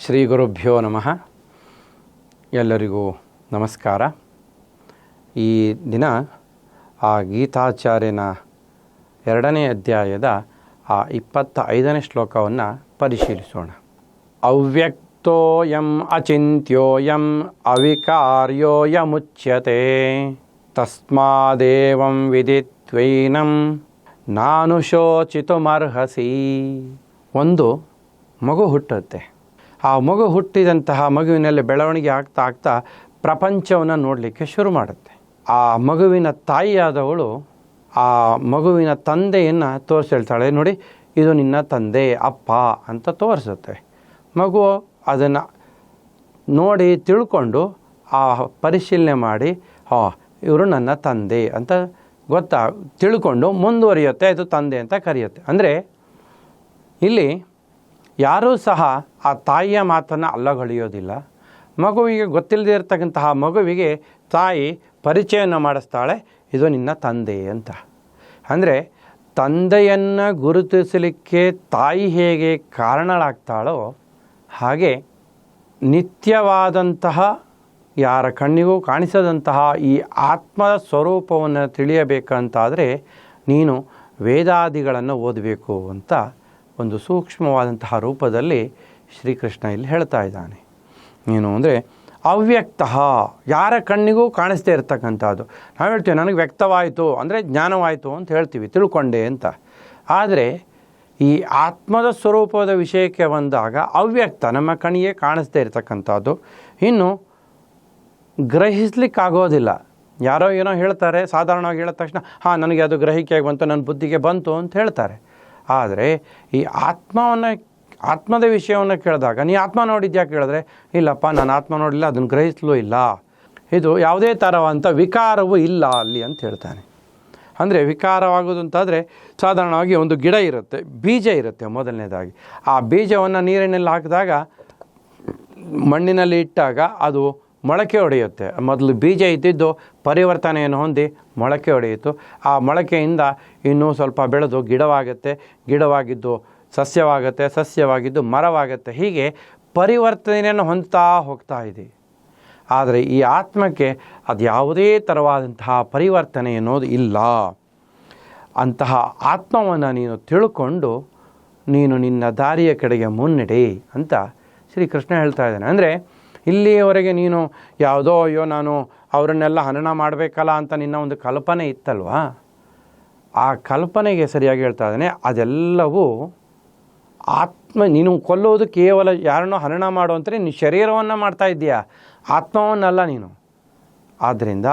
ಶ್ರೀ ಗುರುಭ್ಯೋ ನಮಃ. ಎಲ್ಲರಿಗೂ ನಮಸ್ಕಾರ. ಈ ದಿನ ಆ ಗೀತಾಚಾರ್ಯನ ಎರಡನೇ ಅಧ್ಯಾಯದ ಆ ಇಪ್ಪತ್ತ ಐದನೇ ಶ್ಲೋಕವನ್ನು ಪರಿಶೀಲಿಸೋಣ. ಅವ್ಯಕ್ತೋಯಂ ಅಚಿಂತ್ಯೋಯಂ ಅವಿಕಾರ್ಯೋಯಮುಚ್ಯತೆ. ತಸ್ಮಾದೇವಂ ವಿದಿತ್ವೈನಂ ನಾನು ಶೋಚಿತುಮರ್ಹಸಿ ಒಂದು ಮಗು ಹುಟ್ಟುತ್ತೆ. ಆ ಮಗು ಹುಟ್ಟಿದಂತಹ ಮಗುವಿನಲ್ಲಿ ಬೆಳವಣಿಗೆ ಆಗ್ತಾ ಆಗ್ತಾ ಪ್ರಪಂಚವನ್ನು ನೋಡಲಿಕ್ಕೆ ಶುರು ಮಾಡುತ್ತೆ. ಆ ಮಗುವಿನ ತಾಯಿಯಾದವಳು ಆ ಮಗುವಿನ ತಂದೆಯನ್ನು ತೋರಿಸ್ತಾಳೆ, ನೋಡಿ, ಇದು ನಿನ್ನ ತಂದೆ, ಅಪ್ಪ ಅಂತ ತೋರಿಸುತ್ತೆ. ಮಗು ಅದನ್ನು ನೋಡಿ ತಿಳ್ಕೊಂಡು ಆ ಪರಿಶೀಲನೆ ಮಾಡಿ, ಹಾ, ಇವರು ನನ್ನ ತಂದೆ ಅಂತ ಗೊತ್ತಾ, ತಿಳ್ಕೊಂಡು ಮುಂದುವರಿಯುತ್ತೆ, ಇದು ತಂದೆ ಅಂತ ಕರೆಯುತ್ತೆ. ಅಂದರೆ ಇಲ್ಲಿ ಯಾರೂ ಸಹ ಆ ತಾಯಿಯ ಮಾತನ್ನು ಅಲ್ಲಗಳೆಯೋದಿಲ್ಲ ಮಗುವಿಗೆ ಗೊತ್ತಿಲ್ಲದೆ ಇರತಕ್ಕಂತಹ ಮಗುವಿಗೆ ತಾಯಿ ಪರಿಚಯವನ್ನು ಮಾಡಿಸ್ತಾಳೆ, ಇದು ನಿನ್ನ ತಂದೆ ಅಂತ. ಅಂದರೆ ತಂದೆಯನ್ನು ಗುರುತಿಸಲಿಕ್ಕೆ ತಾಯಿ ಹೇಗೆ ಕಾರಣಳಾಗ್ತಾಳೋ ಹಾಗೆ ನಿತ್ಯವಾದಂತಹ, ಯಾರ ಕಣ್ಣಿಗೂ ಕಾಣಿಸದಂತಹ ಈ ಆತ್ಮದ ಸ್ವರೂಪವನ್ನು ತಿಳಿಯಬೇಕಂತಾದರೆ ನೀನು ವೇದಾದಿಗಳನ್ನು ಓದಬೇಕು ಅಂತ ಒಂದು ಸೂಕ್ಷ್ಮವಾದಂತಹ ರೂಪದಲ್ಲಿ ಶ್ರೀಕೃಷ್ಣ ಇಲ್ಲಿ ಹೇಳ್ತಾ ಇದ್ದಾನೆ. ಏನು ಅಂದರೆ, ಅವ್ಯಕ್ತ, ಯಾರ ಕಣ್ಣಿಗೂ ಕಾಣಿಸ್ದೇ ಇರ್ತಕ್ಕಂಥದ್ದು. ನಾವು ಹೇಳ್ತೀವಿ, ನನಗೆ ವ್ಯಕ್ತವಾಯಿತು, ಅಂದರೆ ಜ್ಞಾನವಾಯಿತು ಅಂತ ಹೇಳ್ತೀವಿ, ತಿಳ್ಕೊಂಡೆ ಅಂತ. ಆದರೆ, ಈ ಆತ್ಮದ ಸ್ವರೂಪದ ವಿಷಯಕ್ಕೆ ಬಂದಾಗ ಅವ್ಯಕ್ತ, ನಮ್ಮ ಕಣ್ಣಿಗೆ ಕಾಣಿಸ್ದೇ ಇರತಕ್ಕಂಥದ್ದು. ಇನ್ನು, ಗ್ರಹಿಸ್ಲಿಕ್ಕಾಗೋದಿಲ್ಲ. ಯಾರೋ ಏನೋ ಹೇಳ್ತಾರೆ, ಸಾಧಾರಣವಾಗಿ ಹೇಳಿದ ತಕ್ಷಣ, ಹಾಂ, ನನಗೆ ಅದು ಗ್ರಹಿಕೆಯಾಗಿ ಬಂತು, ನನ್ನ ಬುದ್ಧಿಗೆ ಬಂತು ಅಂತ ಹೇಳ್ತಾರೆ. ಆದರೆ, ಈ ಆತ್ಮವನ್ನು ಆತ್ಮದ ವಿಷಯವನ್ನು ಕೇಳಿದಾಗ, ನೀ ಆತ್ಮ ನೋಡಿದ್ಯಾ ಕೇಳಿದ್ರೆ, ಇಲ್ಲಪ್ಪ, ನಾನು ಆತ್ಮ ನೋಡಿಲ್ಲ ಅದನ್ನು ಗ್ರಹಿಸಲೂ ಇಲ್ಲ. ಇದು ಯಾವುದೇ ಥರವಂಥ ವಿಕಾರವೂ ಇಲ್ಲ ಅಲ್ಲಿ ಅಂತ ಹೇಳ್ತಾನೆ. ಅಂದರೆ ವಿಕಾರವಾಗೋದು ಅಂತಾದರೆ ಸಾಧಾರಣವಾಗಿ ಒಂದು ಗಿಡ ಇರುತ್ತೆ, ಬೀಜ ಇರುತ್ತೆ ಮೊದಲನೇದಾಗಿ. ಆ ಬೀಜವನ್ನು ನೀರಿನಲ್ಲಿ ಹಾಕಿದಾಗ, ಮಣ್ಣಿನಲ್ಲಿ ಇಟ್ಟಾಗ ಅದು ಮೊಳಕೆ ಹೊಡೆಯುತ್ತೆ ಮೊದಲು ಬೀಜ ಇದ್ದಿದ್ದು ಪರಿವರ್ತನೆಯನ್ನು ಹೊಂದಿ ಮೊಳಕೆ ಹೊಡೆಯಿತು ಆ ಮೊಳಕೆಯಿಂದ ಇನ್ನೂ ಸ್ವಲ್ಪ ಬೆಳೆದು ಗಿಡವಾಗುತ್ತೆ. ಗಿಡವಾಗಿದ್ದು ಸಸ್ಯವಾಗುತ್ತೆ, ಸಸ್ಯವಾಗಿದ್ದು ಮರವಾಗುತ್ತೆ, ಹೀಗೆ ಪರಿವರ್ತನೆಯನ್ನು ಹೊಂದ್ತಾ ಹೋಗ್ತಾ ಇದೆ. ಆದರೆ ಈ ಆತ್ಮಕ್ಕೆ ಅದು ಯಾವುದೇ ಥರವಾದಂತಹ ಪರಿವರ್ತನೆ ಅನ್ನೋದು ಇಲ್ಲ. ಅಂತಹ ಆತ್ಮವನ್ನು ನೀನು ತಿಳ್ಕೊಂಡು ನೀನು ನಿನ್ನ ದಾರಿಯ ಕಡೆಗೆ ಮುನ್ನಡೆ ಅಂತ ಶ್ರೀಕೃಷ್ಣ ಹೇಳ್ತಾ ಇದ್ದಾನೆ. ಅಂದರೆ ಇಲ್ಲಿಯವರೆಗೆ ನೀನು ಯಾವುದೋ ಅಯ್ಯೋ ನಾನು ಅವರನ್ನೆಲ್ಲ ಹನನ ಮಾಡಬೇಕಲ್ಲ ಅಂತ ನಿನ್ನ ಒಂದು ಕಲ್ಪನೆ ಇತ್ತಲ್ವಾ? ಆ ಕಲ್ಪನೆಗೆ ಸರಿಯಾಗಿ ಹೇಳ್ತಾ ಇದ್ದಾನೆ. ಅದೆಲ್ಲವೂ ಆತ್ಮ, ನೀನು ಕೊಲ್ಲೋದು ಕೇವಲ ಯಾರನ್ನೋ ಹರಣ ಮಾಡು ನೀನು ಶರೀರವನ್ನು ಮಾಡ್ತಾ ಇದ್ದೀಯಾ? ಆತ್ಮವನ್ನಲ್ಲ ನೀನು. ಆದ್ದರಿಂದ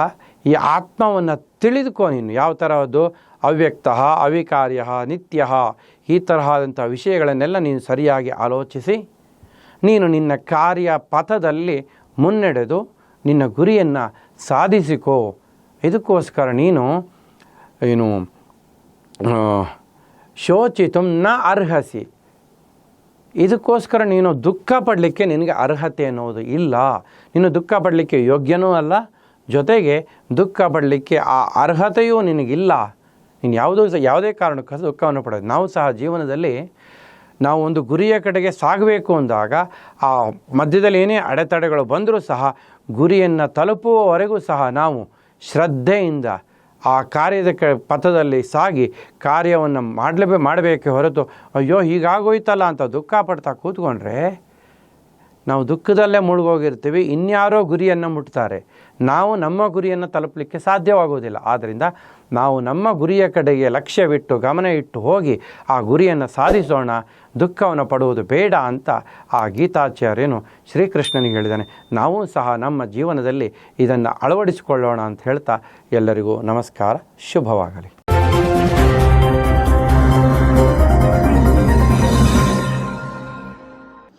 ಈ ಆತ್ಮವನ್ನು ತಿಳಿದುಕೋ ನೀನು. ಯಾವ ಥರದ್ದು ಅವ್ಯಕ್ತ, ಅವಿಕಾರ್ಯ, ನಿತ್ಯ. ಈ ತರಹದಂಥ ವಿಷಯಗಳನ್ನೆಲ್ಲ ನೀನು ಸರಿಯಾಗಿ ಆಲೋಚಿಸಿ, ನೀನು ನಿನ್ನ ಕಾರ್ಯ ಪಥದಲ್ಲಿ ಮುನ್ನಡೆದು ನಿನ್ನ ಗುರಿಯನ್ನು ಸಾಧಿಸಿಕೋ. ಇದಕ್ಕೋಸ್ಕರ ನೀನು, ಏನು ಶೋಚಿತು ನ ಅರ್ಹಸಿ. ಇದಕ್ಕೋಸ್ಕರ ನೀನು ದುಃಖ ಪಡಲಿಕ್ಕೆ ನಿನಗೆ ಅರ್ಹತೆ ಅನ್ನೋದು ಇಲ್ಲ. ನೀನು ದುಃಖ ಪಡಲಿಕ್ಕೆ ಯೋಗ್ಯನೂ ಅಲ್ಲ. ಜೊತೆಗೆ ದುಃಖ ಪಡಲಿಕ್ಕೆ ಆ ಅರ್ಹತೆಯೂ ನಿನಗಿಲ್ಲ. ನೀನು ಯಾವುದೋ ಸಹ, ಯಾವುದೇ ಕಾರಣಕ್ಕೂ ದುಃಖವನ್ನು ಪಡೋದು ನಾವು ಸಹ ಜೀವನದಲ್ಲಿ ನಾವು ಒಂದು ಗುರಿಯ ಕಡೆಗೆ ಸಾಗಬೇಕು ಅಂದಾಗ, ಆ ಮಧ್ಯದಲ್ಲಿ ಏನೇ ಅಡೆತಡೆಗಳು ಬಂದರೂ ಸಹ ಗುರಿಯನ್ನು ತಲುಪುವವರೆಗೂ ಸಹ ನಾವು ಶ್ರದ್ಧೆಯಿಂದ ಆ ಕಾರ್ಯದ ಕ ಪಥದಲ್ಲಿ ಸಾಗಿ ಕಾರ್ಯವನ್ನು ಮಾಡಲೇಬೇ ಮಾಡಬೇಕೆ ಹೊರತು ಅಯ್ಯೋ ಹೀಗಾಗೋಯ್ತಲ್ಲ ಅಂತ ದುಃಖ ಪಡ್ತಾ ಕೂತ್ಕೊಂಡ್ರೆ ನಾವು ದುಃಖದಲ್ಲೇ ಮುಳುಗೋಗಿರ್ತೀವಿ, ಇನ್ಯಾರೋ ಗುರಿಯನ್ನು ಮುಟ್ತಾರೆ. ನಾವು ನಮ್ಮ ಗುರಿಯನ್ನು ತಲುಪಲಿಕ್ಕೆ ಸಾಧ್ಯವಾಗುವುದಿಲ್ಲ ಆದ್ದರಿಂದ ನಾವು ನಮ್ಮ ಗುರಿಯ ಕಡೆಗೆ ಲಕ್ಷ್ಯವಿಟ್ಟು ಗಮನ ಇಟ್ಟು ಹೋಗಿ ಆ ಗುರಿಯನ್ನು ಸಾಧಿಸೋಣ. ದುಃಖವನ್ನು ಪಡುವುದು ಬೇಡ ಅಂತ ಆ ಗೀತಾಚಾರ್ಯನು ಶ್ರೀಕೃಷ್ಣನಿಗೆ ಹೇಳಿದ್ದಾನೆ. ನಾವು ಸಹ ನಮ್ಮ ಜೀವನದಲ್ಲಿ ಇದನ್ನು ಅಳವಡಿಸಿಕೊಳ್ಳೋಣ ಅಂತ ಹೇಳ್ತಾ ಎಲ್ಲರಿಗೂ ನಮಸ್ಕಾರ. ಶುಭವಾಗಲಿ.